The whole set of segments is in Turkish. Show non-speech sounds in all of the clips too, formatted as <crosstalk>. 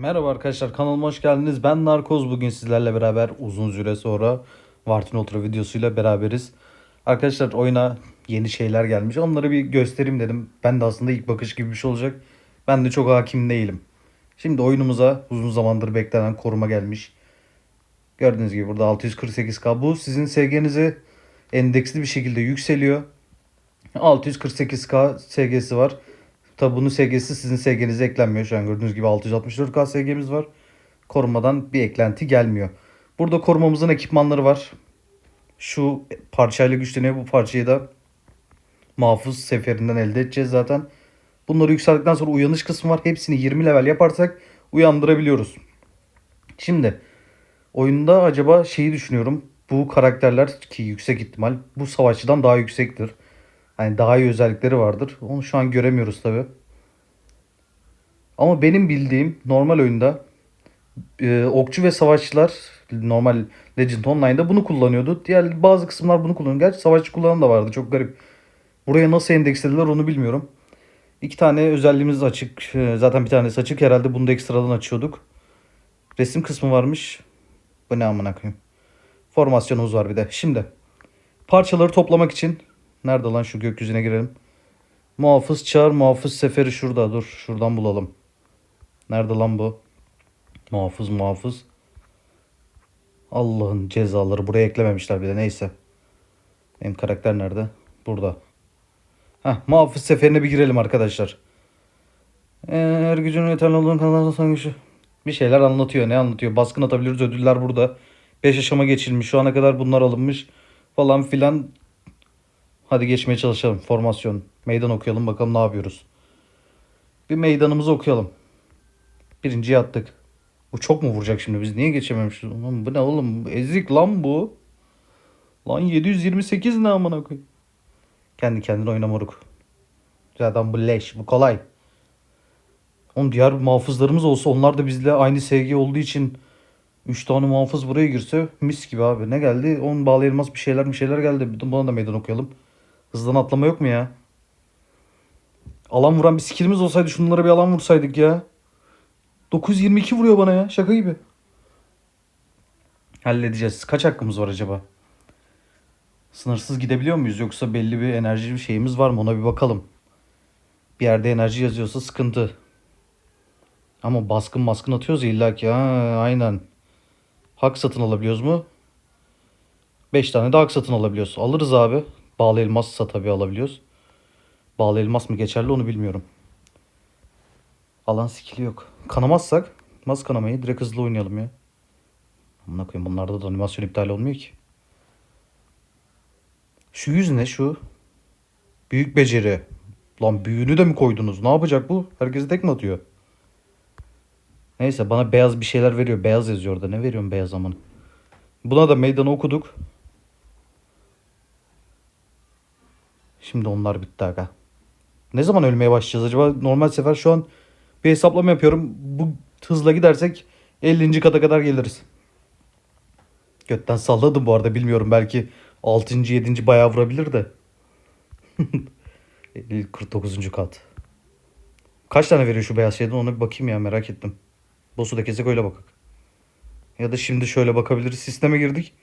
Merhaba arkadaşlar kanalıma hoş geldiniz. Ben Narkoz bugün sizlerle beraber uzun süre sonra Vartin Ultra videosuyla beraberiz. Arkadaşlar oyuna yeni şeyler gelmiş. Onları bir göstereyim dedim. Ben de aslında ilk bakış gibi bir şey olacak. Ben de çok hakim değilim. Şimdi oyunumuza uzun zamandır beklenen koruma gelmiş. Gördüğünüz gibi burada 648K. Bu sizin SG'nizi endeksli bir şekilde yükseliyor. 648K SG'si var. Tabi bunun SG'si sizin SG'nize eklenmiyor. Şu an gördüğünüz gibi 664K SG'miz var. Korumadan bir eklenti gelmiyor. Burada korumamızın ekipmanları var. Şu parçayla güçleniyor. Bu parçayı da muhafız seferinden elde edeceğiz zaten. Bunları yükseldikten sonra uyanış kısmı var. Hepsini 20 level yaparsak uyandırabiliyoruz. Şimdi oyunda acaba şeyi düşünüyorum. Bu karakterler ki yüksek ihtimal bu savaşçıdan daha yüksektir. Hani daha iyi özellikleri vardır. Onu şu an göremiyoruz tabi. Ama benim bildiğim normal oyunda e, okçu ve savaşçılar normal Legend Online'da bunu kullanıyordu. Diğer bazı kısımlar bunu kullanıyor. Gerçi savaşçı kullanan da vardı. Çok garip. Buraya nasıl endekslediler onu bilmiyorum. İki tane özelliğimiz açık. E, Zaten bir tanesi açık. Herhalde bunu da ekstradan açıyorduk. Resim kısmı varmış. Bu ne amına koyayım. Formasyonumuz var bir de. Şimdi parçaları toplamak için nerede lan şu gökyüzüne girelim. Muhafız çağır muhafız seferi şurada. Dur şuradan bulalım. Nerede lan bu? Muhafız muhafız. Allah'ın cezaları buraya eklememişler bile neyse. Benim karakter nerede? Burada. Heh, muhafız seferine bir girelim arkadaşlar. Ee, Her gücün yeterli olduğunu kanalda güçlü. Bir şeyler anlatıyor. Ne anlatıyor? Baskın atabiliriz. Ödüller burada. 5 aşama geçilmiş. Şu ana kadar bunlar alınmış. Falan filan. Hadi geçmeye çalışalım. Formasyon. Meydan okuyalım. Bakalım ne yapıyoruz. Bir meydanımızı okuyalım. Birinciye attık. Bu çok mu vuracak şimdi? Biz niye geçememişiz? Ulan bu ne oğlum? Ezik lan bu. Lan 728 ne amına koy. Kendi kendine oyna moruk. Zaten bu leş. Bu kolay. Oğlum diğer muhafızlarımız olsa onlar da bizle aynı sevgi olduğu için 3 tane muhafız buraya girse mis gibi abi. Ne geldi? 10 bağlı bir şeyler bir şeyler geldi. Buna da meydan okuyalım. Hızdan atlama yok mu ya? Alan vuran bir skillimiz olsaydı şunlara bir alan vursaydık ya. 922 vuruyor bana ya. Şaka gibi. Halledeceğiz. Kaç hakkımız var acaba? Sınırsız gidebiliyor muyuz yoksa belli bir enerji bir şeyimiz var mı ona bir bakalım. Bir yerde enerji yazıyorsa sıkıntı. Ama baskın baskın atıyoruz illa ki. Ha, aynen. Hak satın alabiliyoruz mu? 5 tane de hak satın alabiliyoruz. Alırız abi. Bağlı elmassa tabii alabiliyoruz. Bağlı elmas mı geçerli onu bilmiyorum. Alan skill'i yok. Kanamazsak nasıl kanamayı direkt hızlı oynayalım ya. Amına koyayım bunlarda da animasyon iptal olmuyor ki. Şu yüz ne şu? Büyük beceri. Lan büyüğünü de mi koydunuz? Ne yapacak bu? Herkese tek mi atıyor? Neyse bana beyaz bir şeyler veriyor. Beyaz yazıyor orada. Ne veriyorum beyaz aman? Buna da meydanı okuduk. Şimdi onlar bitti aga. Ne zaman ölmeye başlayacağız acaba? Normal sefer şu an bir hesaplama yapıyorum. Bu hızla gidersek 50. kata kadar geliriz. Götten salladım bu arada bilmiyorum. Belki 6. 7. bayağı vurabilir de. <laughs> 50, 49. kat. Kaç tane veriyor şu beyaz şeyden ona bir bakayım ya merak ettim. Boss'u da kesek öyle bakak. Ya da şimdi şöyle bakabiliriz. Sisteme girdik.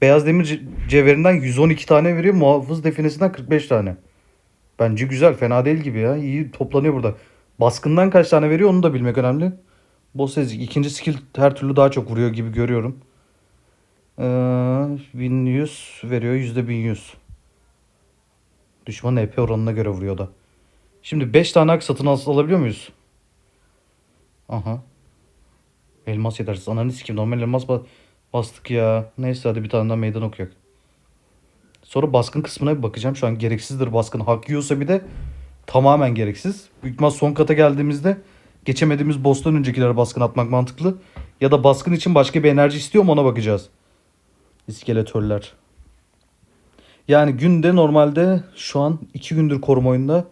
Beyaz demir ce- cevherinden 112 tane veriyor. Muhafız definesinden 45 tane. Bence güzel. Fena değil gibi ya. İyi toplanıyor burada. Baskından kaç tane veriyor onu da bilmek önemli. Boss ezik. İkinci skill her türlü daha çok vuruyor gibi görüyorum. Ee, 1100 veriyor. Yüzde 1100. Düşmanın EP oranına göre vuruyor da. Şimdi 5 tane hak satın al- alabiliyor muyuz? Aha. Elmas yetersiz. Ananı sikeyim. Normal elmas ba- bastık ya. Neyse hadi bir tane daha meydan okuyak. Sonra baskın kısmına bir bakacağım. Şu an gereksizdir baskın. Hak yiyorsa bir de tamamen gereksiz. Büyük son kata geldiğimizde geçemediğimiz boss'tan öncekilere baskın atmak mantıklı. Ya da baskın için başka bir enerji istiyor mu ona bakacağız. İskeletörler. Yani günde normalde şu an 2 gündür koruma oyunda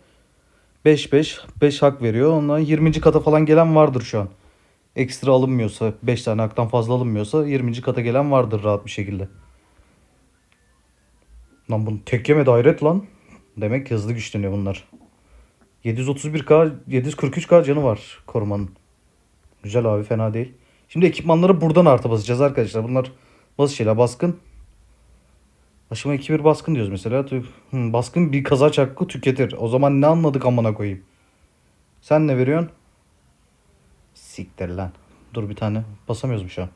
5-5 5 hak veriyor. Ondan 20. kata falan gelen vardır şu an. Ekstra alınmıyorsa 5 tane haktan fazla alınmıyorsa 20. kata gelen vardır rahat bir şekilde. Lan bunu tek yemedi hayret lan. Demek hızlı güçleniyor bunlar. 731k 743k canı var korumanın. Güzel abi fena değil. Şimdi ekipmanları buradan artı basacağız arkadaşlar. Bunlar basit şeyler. Baskın. Aşama 2-1 baskın diyoruz mesela. Hı, baskın bir kazaç hakkı tüketir. O zaman ne anladık amına koyayım. Sen ne veriyorsun? Siktir lan. Dur bir tane. Basamıyoruz mu şu an?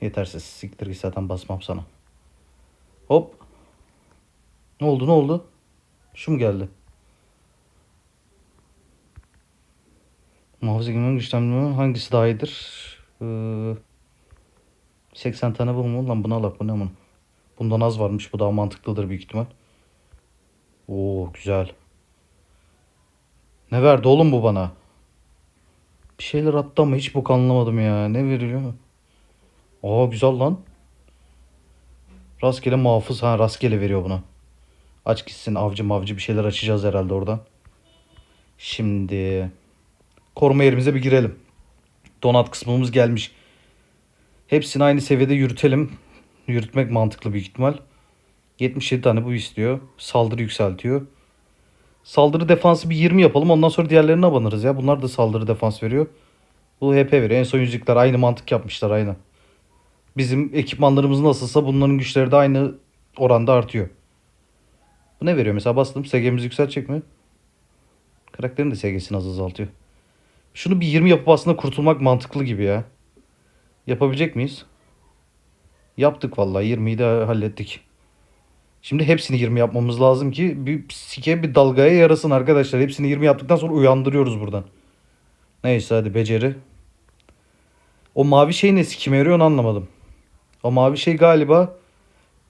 Yetersiz. Siktir git zaten basmam sana. Hop. Ne oldu ne oldu? Şu mu geldi? Muhafız ekibinin güçlendirme hangisi daha iyidir? Ee, 80 tane bu mu? Lan bunu alak bu ne bunun? Bundan az varmış. Bu daha mantıklıdır büyük ihtimal. Oo güzel. Ne verdi oğlum bu bana? Bir şeyler attı ama hiç bok anlamadım ya. Ne veriyor? Aa güzel lan. Rastgele muhafız. Ha rastgele veriyor buna. Aç gitsin avcı mavcı bir şeyler açacağız herhalde oradan. Şimdi koruma yerimize bir girelim. Donat kısmımız gelmiş. Hepsini aynı seviyede yürütelim. Yürütmek mantıklı büyük ihtimal. 77 tane bu istiyor. Saldırı yükseltiyor. Saldırı defansı bir 20 yapalım. Ondan sonra diğerlerine abanırız ya. Bunlar da saldırı defans veriyor. Bu HP veriyor. En son yüzükler aynı mantık yapmışlar aynı. Bizim ekipmanlarımız nasılsa bunların güçleri de aynı oranda artıyor. Bu ne veriyor? Mesela bastım. SG'mizi yükseltecek mi? Karakterin de SG'sini az azaltıyor. Şunu bir 20 yapıp aslında kurtulmak mantıklı gibi ya. Yapabilecek miyiz? Yaptık vallahi 20'yi de hallettik. Şimdi hepsini 20 yapmamız lazım ki bir sike bir dalgaya yarasın arkadaşlar. Hepsini 20 yaptıktan sonra uyandırıyoruz buradan. Neyse hadi beceri. O mavi şey ne sikime yarıyor onu anlamadım. O mavi şey galiba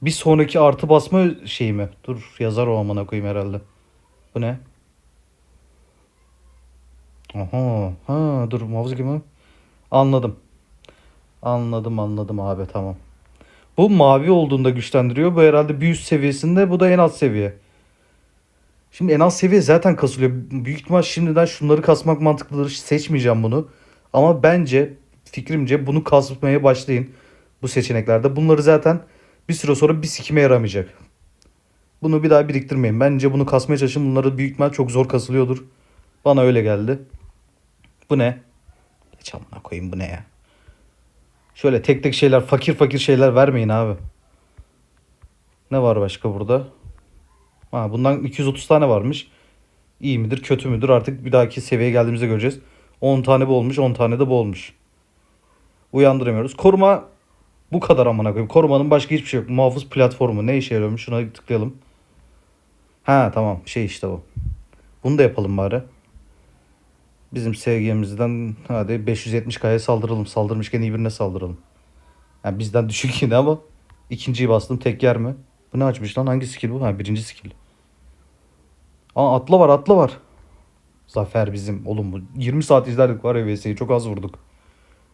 bir sonraki artı basma şeyi mi? Dur yazar o amına koyayım herhalde. Bu ne? Aha, ha dur muhafız gibi. Anladım. Anladım anladım abi tamam. Bu mavi olduğunda güçlendiriyor. Bu herhalde bir üst seviyesinde. Bu da en alt seviye. Şimdi en alt seviye zaten kasılıyor. Büyük ihtimal şimdiden şunları kasmak mantıklıdır. Seçmeyeceğim bunu. Ama bence fikrimce bunu kasmaya başlayın. Bu seçeneklerde. Bunları zaten bir süre sonra bir sikime yaramayacak. Bunu bir daha biriktirmeyin. Bence bunu kasmaya çalışın. Bunları büyük ihtimal çok zor kasılıyordur. Bana öyle geldi. Bu ne? Geç koyayım bu ne ya? Şöyle tek tek şeyler fakir fakir şeyler vermeyin abi. Ne var başka burada? Ha, bundan 230 tane varmış. İyi midir kötü müdür artık bir dahaki seviyeye geldiğimizde göreceğiz. 10 tane bu olmuş 10 tane de bu olmuş. Uyandıramıyoruz. Koruma bu kadar amına koyayım. Korumanın başka hiçbir şey yok. Muhafız platformu ne işe yarıyormuş şuna tıklayalım. Ha tamam şey işte bu. Bunu da yapalım bari. Bizim sevgimizden hadi 570k'ya saldıralım. Saldırmışken iyi birine saldıralım. Yani bizden <laughs> düşük yine ama ikinciyi bastım tek yer mi? Bu ne açmış lan? Hangi skill bu? Ha birinci skill. Aa atla var atla var. Zafer bizim. Oğlum bu 20 saat izlerdik var ya VS'yi çok az vurduk.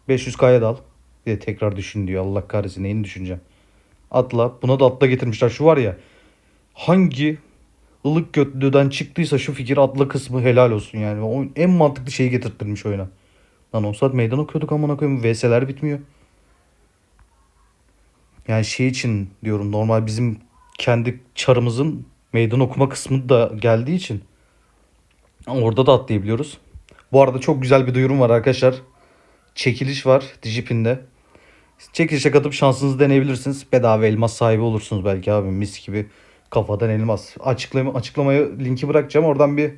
500k'ya dal. Bir de tekrar düşün diyor. Allah kahretsin neyini düşüneceğim. Atla. Buna da atla getirmişler. Şu var ya. Hangi ılık götlüden çıktıysa şu fikir atla kısmı helal olsun yani. O en mantıklı şeyi getirttirmiş oyuna. Lan 10 saat meydan okuyorduk amına koyayım. VS'ler bitmiyor. Yani şey için diyorum normal bizim kendi çarımızın meydan okuma kısmı da geldiği için orada da atlayabiliyoruz. Bu arada çok güzel bir duyurum var arkadaşlar. Çekiliş var Digipin'de. Çekilişe katıp şansınızı deneyebilirsiniz. Bedava elmas sahibi olursunuz belki abi mis gibi kafadan elmas. Açıklama, açıklamaya linki bırakacağım. Oradan bir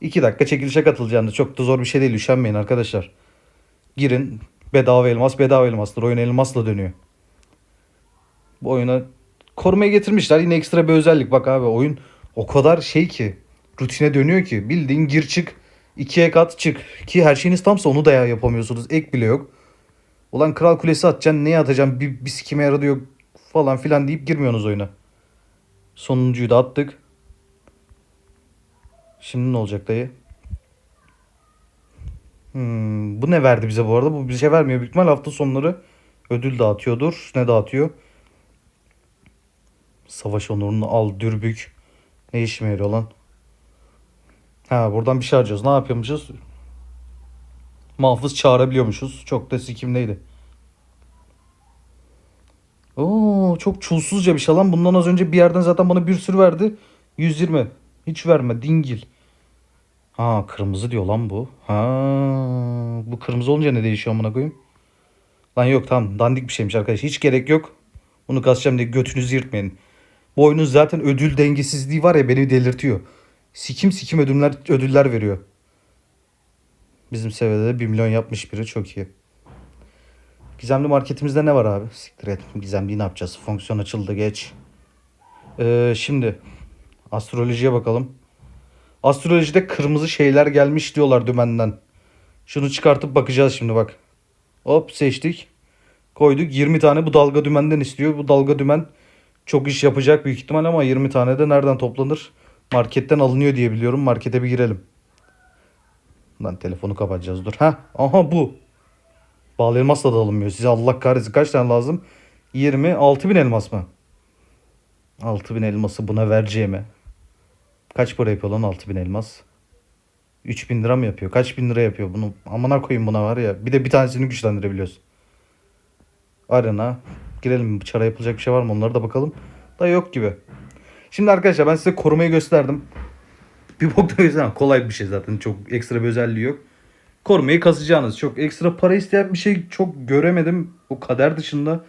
2 dakika çekilişe katılacağınız. Çok da zor bir şey değil. Üşenmeyin arkadaşlar. Girin. Bedava elmas bedava elmastır. Oyun elmasla dönüyor. Bu oyuna korumaya getirmişler. Yine ekstra bir özellik. Bak abi oyun o kadar şey ki rutine dönüyor ki. Bildiğin gir çık. ikiye kat çık. Ki her şeyiniz tamsa onu da ya yapamıyorsunuz. Ek bile yok. Ulan kral kulesi atacaksın. Neye atacaksın? Bir, bir sikime yaradı yok falan filan deyip girmiyorsunuz oyuna. Sonuncuyu da attık. Şimdi ne olacak dayı? Hmm, bu ne verdi bize bu arada? Bu bir şey vermiyor. Büyük ihtimal hafta sonları ödül dağıtıyordur. Ne dağıtıyor? Savaş onurunu al dürbük. Ne işime yarıyor lan? Ha buradan bir şey harcıyoruz. Ne yapıyormuşuz? Muhafız çağırabiliyormuşuz. Çok da sikimdeydi. Oo çok çulsuzca bir şey lan. Bundan az önce bir yerden zaten bana bir sürü verdi. 120. Hiç verme dingil. Ha kırmızı diyor lan bu. Ha bu kırmızı olunca ne değişiyor amına koyayım? Lan yok tamam dandik bir şeymiş arkadaş. Hiç gerek yok. Bunu kasacağım diye götünüzü yırtmayın. Bu oyunun zaten ödül dengesizliği var ya beni delirtiyor. Sikim sikim ödüller, ödüller veriyor. Bizim seviyede de 1 milyon yapmış biri çok iyi. Gizemli marketimizde ne var abi? Siktir et. Gizemliyi ne yapacağız? Fonksiyon açıldı geç. Ee, şimdi astrolojiye bakalım. Astrolojide kırmızı şeyler gelmiş diyorlar dümenden. Şunu çıkartıp bakacağız şimdi bak. Hop seçtik. Koyduk 20 tane bu dalga dümenden istiyor. Bu dalga dümen çok iş yapacak büyük ihtimal ama 20 tane de nereden toplanır? Marketten alınıyor diye biliyorum. Markete bir girelim. Lan telefonu kapatacağız dur. Ha, aha bu. Bağlı elmasla da alınmıyor. Size Allah kahretsin kaç tane lazım? 20 6000 elmas mı? 6000 elması buna vereceğime. Kaç para yapıyor lan 6000 elmas? 3000 lira mı yapıyor? Kaç bin lira yapıyor bunu? Amına koyayım buna var ya. Bir de bir tanesini güçlendirebiliyoruz. Arena. Girelim çara yapılacak bir şey var mı? Onlara da bakalım. Da yok gibi. Şimdi arkadaşlar ben size korumayı gösterdim. Bir bok da göstermem. Kolay bir şey zaten. Çok ekstra bir özelliği yok. Korumayı kasacağınız. Çok ekstra para isteyen bir şey çok göremedim. Bu kader dışında.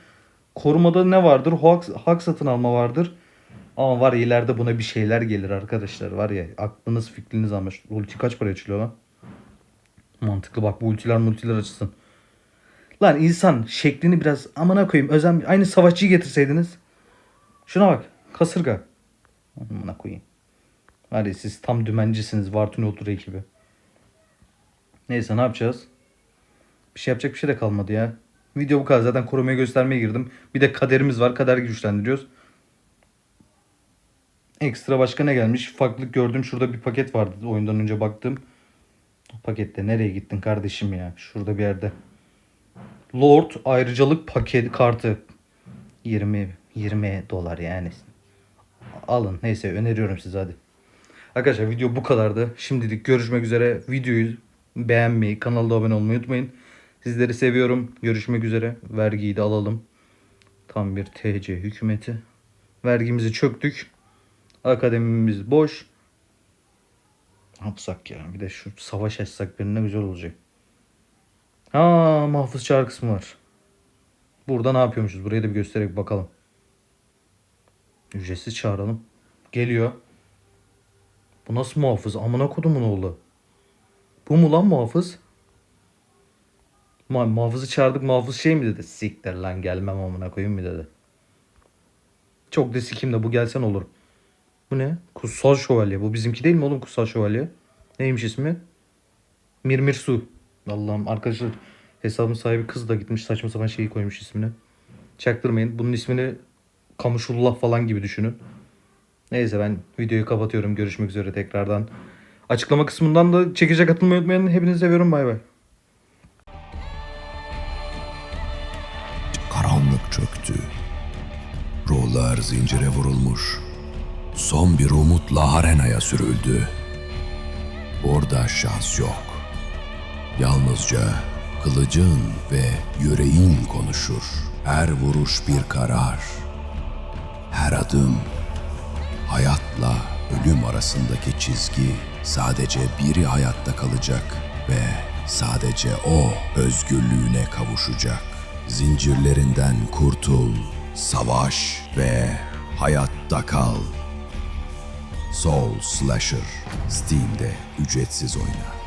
Korumada ne vardır? Hak, hak satın alma vardır. Ama var ya ileride buna bir şeyler gelir arkadaşlar. Var ya aklınız fikriniz ama. Ulti kaç para açılıyor lan? Mantıklı bak bu ultiler multiler açılsın. Lan insan şeklini biraz amına koyayım özen aynı savaşçıyı getirseydiniz. Şuna bak kasırga. Amına koyayım. Ya siz tam dümencisiniz Vartun Ultra ekibi. Neyse ne yapacağız? Bir şey yapacak bir şey de kalmadı ya. Video bu kadar zaten korumayı göstermeye girdim. Bir de kaderimiz var kader güçlendiriyoruz. Ekstra başka ne gelmiş? Farklılık gördüm. Şurada bir paket vardı oyundan önce baktım. Pakette nereye gittin kardeşim ya? Şurada bir yerde. Lord ayrıcalık paket kartı. 20 20 dolar yani. Alın. Neyse öneriyorum size hadi. Arkadaşlar video bu kadardı. Şimdilik görüşmek üzere. Videoyu beğenmeyi, kanalda abone olmayı unutmayın. Sizleri seviyorum. Görüşmek üzere. Vergiyi de alalım. Tam bir TC hükümeti. Vergimizi çöktük. Akademimiz boş. Ne yapsak ya? Bir de şu savaş açsak birine güzel olacak. Ha mahfuz çağrı kısmı var. Burada ne yapıyormuşuz? Buraya da bir göstererek bakalım. Ücretsiz çağıralım. Geliyor. Bu nasıl muhafız? Amına kodumun oğlu. Bu mu lan muhafız? Ma muhafızı çağırdık muhafız şey mi dedi? Siktir lan gelmem amına koyayım mı dedi. Çok da sikim de bu gelsen olur. Bu ne? Kutsal Şövalye. Bu bizimki değil mi oğlum Kutsal Şövalye? Neymiş ismi? Mirmir Su. Allah'ım arkadaşlar hesabın sahibi kız da gitmiş saçma sapan şeyi koymuş ismini. Çaktırmayın. Bunun ismini Kamuşullah falan gibi düşünün. Neyse ben videoyu kapatıyorum. Görüşmek üzere tekrardan. Açıklama kısmından da çekecek katılmayı unutmayın. Hepinizi seviyorum. Bay bay. Karanlık çöktü. Ruhlar zincire vurulmuş. Son bir umutla arenaya sürüldü. Burada şans yok. Yalnızca kılıcın ve yüreğin konuşur. Her vuruş bir karar. Her adım hayatla ölüm arasındaki çizgi sadece biri hayatta kalacak ve sadece o özgürlüğüne kavuşacak. Zincirlerinden kurtul, savaş ve hayatta kal. Soul Slasher Steam'de ücretsiz oyna.